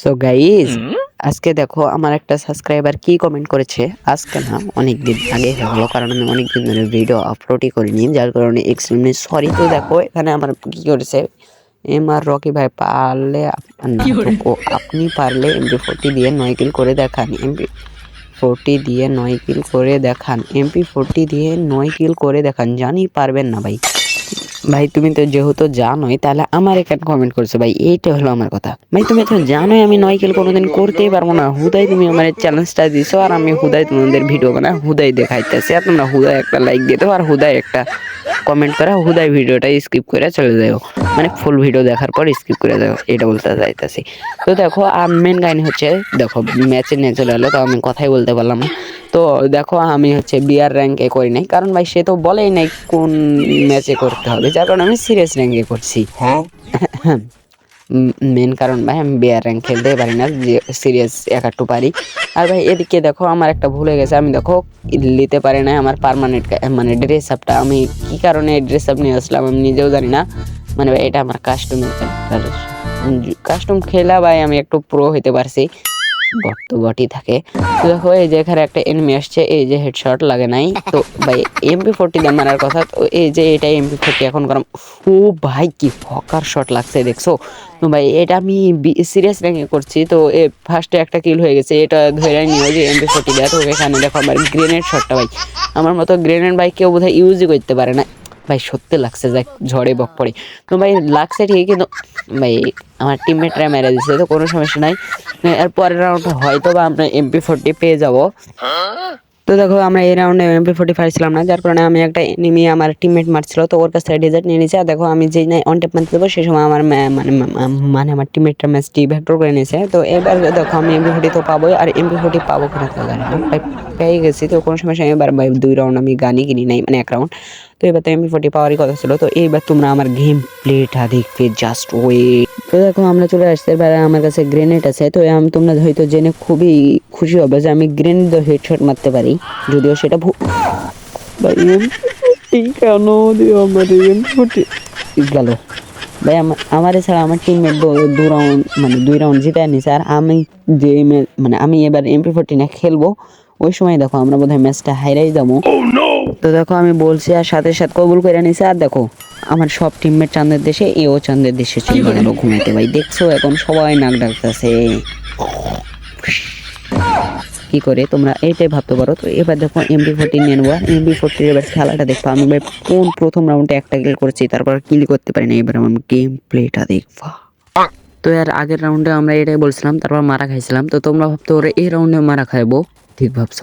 So guys আজকে দেখো আমার একটা সাবস্ক্রাইবার কি কমেন্ট করেছে? আজকে না অনেক দিন আগে গেলো কারণ আমি অনেক দিন ধরে ভিডিও আপলোডই করিনি যার কারণে এক্সট্রিমলি সরি তো দেখো এখানে আমার কি করেছে? এম আর রকি ভাই পারলে আপনি পারলে এমপি ফোরটি দিয়ে নয় কিল করে দেখান এমপি ফোরটি দিয়ে নয় কিল করে দেখান এমপি ফোরটি দিয়ে নয় কিল করে দেখান জানি পারবেন না ভাই। ভাই, তুমি তো যেহেতু জানোই, তাহলে আমার এখানে কমেন্ট করছ ভাই, এইটা হলো আমার কথা। ভাই, তুমি তো জানোই, আমি নয় কিল কোনোদিন করতেই পারব না। হুদাই তুমি আমার চ্যালেঞ্জটা দিছো, আর আমি হুদাই তোমাদের ভিডিও বানাই হুদাই দেখাইতেছি। আর তোমরা হুদাই একটা লাইক দিয়ে আর হুদাই একটা কমেন্ট করে, হুদাই ভিডিওটা স্কিপ করে চলে যাও মানে ফুল ভিডিও দেখার পর স্কিপ করে যাও এটা বলতে যাইতেছি তো দেখো, আর মেন কাহিনী হচ্ছে, দেখো ম্যাচে নিয়ে চলে এলো, তো আমি কথাই বলতে পারলাম না। তো দেখো আমি হচ্ছে বিয়ার র্যাঙ্কে করি নাই। কারণ ভাই সে তো বলেই নাই কোন ম্যাচে করতে হবে যার কারণে আমি সিরিয়াস র্যাঙ্কে করছি। হ্যাঁ। মেন কারণ ভাই আমি বিয়ার র্যাঙ্ক খেলতেই পারি না যে সিরিয়াস এক একটু পারি। আর ভাই এদিকে দেখো আমার একটা ভুল হয়ে গেছে আমি দেখো নিতে পারি না আমার পারমানেন্ট মানে ড্রেস আপটা আমি কি কারণে ড্রেস আপ নিয়ে আসলাম আমি নিজেও জানি না। মানে ভাই এটা আমার কাস্টমের কাস্টম খেলা ভাই আমি একটু প্রো হইতে পারছি। বট তো বটই থাকে। তো দেখো, এই যে এখানে একটা এনিমি আসছে, এই যে হেডশট লাগে নাই। তো ভাই এমপি ফোরটি দিয়ে মারার কথা, তো এই যে এটা এমপি ফোরটি এখন করাম ও ভাই, কি ফকার শট লাগছে, দেখছ? তো ভাই, এটা আমি সিরিয়াস র্যাঙ্কে করছি, তো এ ফার্স্টে একটা কিল হয়ে গেছে, এটা ধরে নিও যে এমপি ফোরটি দেয়। তো এখানে দেখো আমার গ্রেনেড শটটা ভাই। আমার মতো গ্রেনেড ভাই কেউ বোধহয় ইউজই করতে পারে না। ভাই, সত্যি লাগছে যাক ঝড়ে বক পড়ে। তো ভাই, লাগছে ঠিকই, কিন্তু ভাই, আমার টিমমেটরা মেরে দিচ্ছে তো কোনো সমস্যা নাই। এর পরের রাউন্ড হয়তো বা আমরা এমপি ফোরটি পেয়ে যাব। তো দেখো, আমরা এই রাউন্ডে এমপি ফোর্টি পারছিলাম না, যার কারণে আমি একটা এনিমি আমার টিমমেট মারছিল, তো ওর কাছ থেকে ডেজার্ট নিয়ে নিয়েছে আর দেখো, আমি যেই অন টেপ মারতে দেবো সেই সময় আমার মানে মানে আমার টিমমেটটা ম্যাচটি ভেক্টর করে নিয়েছে তো এবার দেখো, আমি এমপি ফোর্টি তো পাবোই, আর এমপি ফোর্টি পাবো কিনা তো না পেয়ে গেছি। তো কোনো সমস্যা এবার দুই রাউন্ড আমি গানই কিনি নাই মানে এক রাউন্ড তো এবার তো এমপি ফোর্টি পাওয়ারই কথা ছিল। তো এইবার তোমরা আমার গেম প্লেটা দেখবে জাস্ট ওয়েট তো দেখো আমরা চলে আসছি। এবার আমার কাছে গ্রেনেড আছে। তো আমি তোমরা হয়তো জেনে খুবই খুশি হবে যে আমি গ্রেনেড হেডশট মারতে পারি। যদিও সেটা ভাই এম কেন দিও আমার এম ফোর্টি গেল। ভাই আমার আমার ছাড়া আমার টিমমেট দু রাউন্ড মানে দুই রাউন্ড জিতে নিছে আর আমি যে মানে আমি এবার এমপি ফোর্টি না খেলব। ওই সময় দেখো আমরা বোধহয় ম্যাচটা হাইরাই যাব তো দেখো আমি বলছি আর সাথে সাথে কবুল করে নিছে। আর দেখো আমার সব টিমমেট চাঁদের দেশে এও চাঁদের দেশে চলে গেল ঘুমাইতে। ভাই দেখছ এখন সবাই নাক ডাকতেছে। কি করে তোমরা? এইটাই ভাবতে পারো। তো এবার দেখো এমবি ফোরটি নিয়ে নেব। এমবি ফোরটির এবার খেলাটা দেখব। আমি ভাই কোন প্রথম রাউন্ডে একটা কিল করেছি তারপর কিল করতে পারি না এবার আমি গেম প্লেটা দেখব। তো এর আগের রাউন্ডে আমরা এটাই বলছিলাম তারপর মারা খাইছিলাম। তো তোমরা ভাবতো ওরে এই রাউন্ডে মারা খাইবো? ঠিক ভাবছ?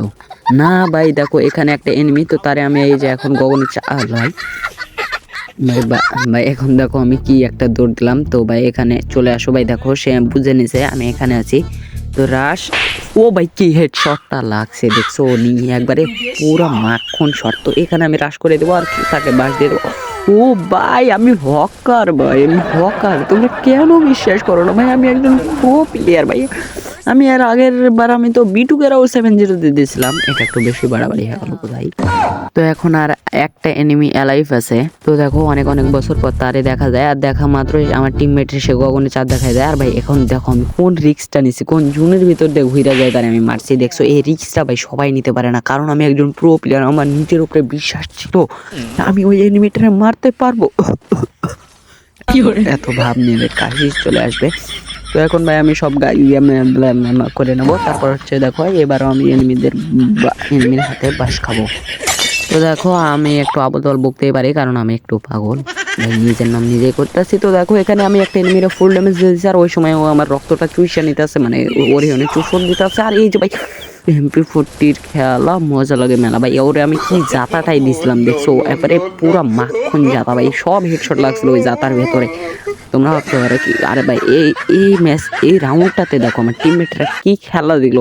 না ভাই দেখো এখানে একটা এনিমি তো তারে আমি এই যে এখন গগনে চা ভাই ভাই ভাই, এখন দেখো আমি কি একটা দৌড় দিলাম। তো ভাই, এখানে চলে আসো। ভাই, দেখো, সে বুঝে নিছে, আমি এখানে আছি। তো রাস, ও ভাই, কি হেড শটটা লাগছে, দেখছ? নিয়ে একবারে পুরো মাখন শট তো এখানে আমি রাশ করে দেবো আর তাকে বাস দিয়ে দেবো। ও ভাই, আমি হকার ভাই, আমি হকার। তোমরা কেন বিশ্বাস করো না ভাই? আমি একজন প্রো প্লেয়ার ভাই। আমি এর আগের বার আমি তো বিটুকেরাও সেভেন জিরো দিয়ে দিয়েছিলাম। এটা একটু বেশি বাড়াবাড়ি হয়ে গেল কোথায় তো এখন আর একটা এনিমি অ্যালাইভ আছে। তো দেখো, অনেক অনেক বছর পর তারে দেখা যায়। আর দেখা মাত্রই আমার টিমমেট সে গগনে চাঁদ দেখায় যায় আর ভাই, এখন দেখো আমি কোন রিক্সটা নিছি, কোন জুনের ভিতর দিয়ে ঘুরে যায় তারে আমি মারছি। দেখছ, এই রিক্সটা ভাই সবাই নিতে পারে না। কারণ আমি একজন প্রো প্লেয়ার আমার নিজের উপরে বিশ্বাস ছিল। আমি ওই এনিমিটারে মারতে পারব? এত ভাব নিয়ে কাশিস চলে আসবে? তো এখন ভাই আমি সব গাই করে নেব। তারপর হচ্ছে দেখো এবারও আমি এনিমিদের এনিমির হাতে বাস খাব। তো দেখো আমি একটু আবদল বকতেই পারি কারণ আমি একটু পাগল। নিজের নাম নিজেই করতেছি। তো দেখো এখানে আমি একটা এনিমিরে ফুল ড্যামেজ দিয়ে দিচ্ছি আর ওই সময় ও আমার রক্তটা চুইসা নিতে আছে মানে ওরে অনেক চুষণ দিতে আছে আর এই যে ভাই এমপি ফোরটির খেলা, মজা লাগে মেলা। ভাই, ওরে আমি কি জাতাটাই দিছিলাম, দেখছ? একবারে পুরো মাখন জাতা ভাই, সব হেডশট লাগছিল ওই জাতার ভেতরে। তোমরা ভাবতে পারো কি? আরে ভাই, এই এই ম্যাচ এই রাউন্ডটাতে দেখো, আমার টিমমেটরা কি খেলা দিল।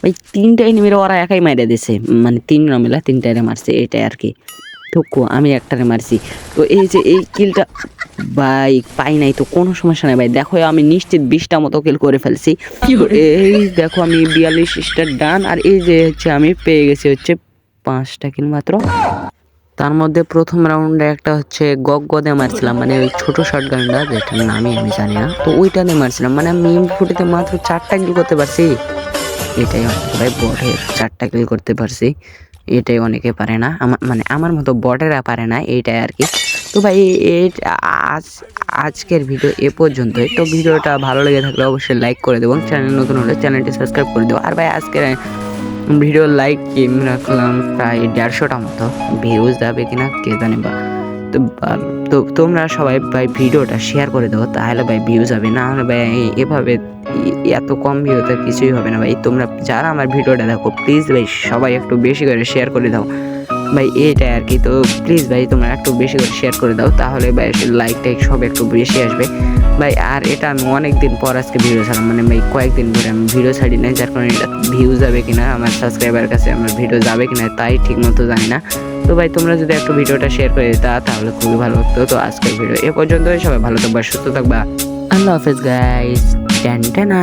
ভাই তিনটাই নেমে ওরা একাই মাইরে দিছে। মানে তিন না মেলা তিনটাই মারছে, এটাই আর কি। তো কো- আমি একটারে মারছি। তো এই যে এই কিলটা ভাই পাই নাই তো কোনো সমস্যা নাই ভাই। দেখো আমি নিশ্চিত বিশটা মতো কিল করে ফেলছি। এই দেখো আমি বিয়াল্লিশ স্টার ডান আর এই যে হচ্ছে আমি পেয়ে গেছি হচ্ছে পাঁচটা কিল মাত্র। তার মধ্যে প্রথম রাউন্ডে একটা হচ্ছে গগদে মারছিলাম মানে ওই ছোট শর্ট গানটা যেটার নামই আমি জানি না। তো ওইটা দিয়ে মারছিলাম মানে আমি ফুটিতে মাত্র চারটা কিল করতে পারছি। এটাই ভাই বটের চারটা কিল করতে পারছি। এটাই অনেকে পারে না। আমার মানে আমার মতো বটেরা পারে না এইটাই আর কি তো ভাই, এই আজ, আজকের ভিডিও এ পর্যন্তই। তো ভিডিওটা ভালো লেগে থাকলে অবশ্যই লাইক করে দেবো চ্যানেল নতুন হলে চ্যানেলটি সাবস্ক্রাইব করে দেবো আর ভাই, আজকের ভিডিও লাইক রাখলাম প্রায় দেড়শোটা মতো ভিউজ যাবে কিনা, কে জানে বা। তো তোমরা সবাই ভাই ভিডিওটা শেয়ার করে দাও, তাহলে ভাই ভিউজ হবে। না হলে ভাই এভাবে এত কম ভিউতে কিছুই হবে না ভাই। তোমরা যারা আমার ভিডিওটা দেখো প্লিজ ভাই সবাই একটু বেশি করে শেয়ার করে দাও। ভাই এইটাই আর কি, তো প্লিজ ভাই তোমরা একটু বেশি করে শেয়ার করে দাও, তাহলে ভাই লাইক টাইক সব একটু বেশি আসবে। ভাই আর এটা আমি অনেক দিন পর আজকে ভিডিও ছাড়লাম মানে ভাই কয়েকদিন ধরে আমি ভিডিও ছাড়ি নাই, যার কারণে এটা ভিউ যাবে কিনা, আমার সাবস্ক্রাইবার কাছে আমার ভিডিও যাবে কিনা, তাই ঠিক মতো জানি না। তো ভাই, তোমরা যদি একটু ভিডিওটা শেয়ার করে দিতা, তাহলে খুবই ভালো হতো। তো আজকের ভিডিও এ পর্যন্তই। সবাই ভালো থাকবা, সুস্থ থাকবা। আল্লাহ হাফেজ গাইস টেন, টেনা।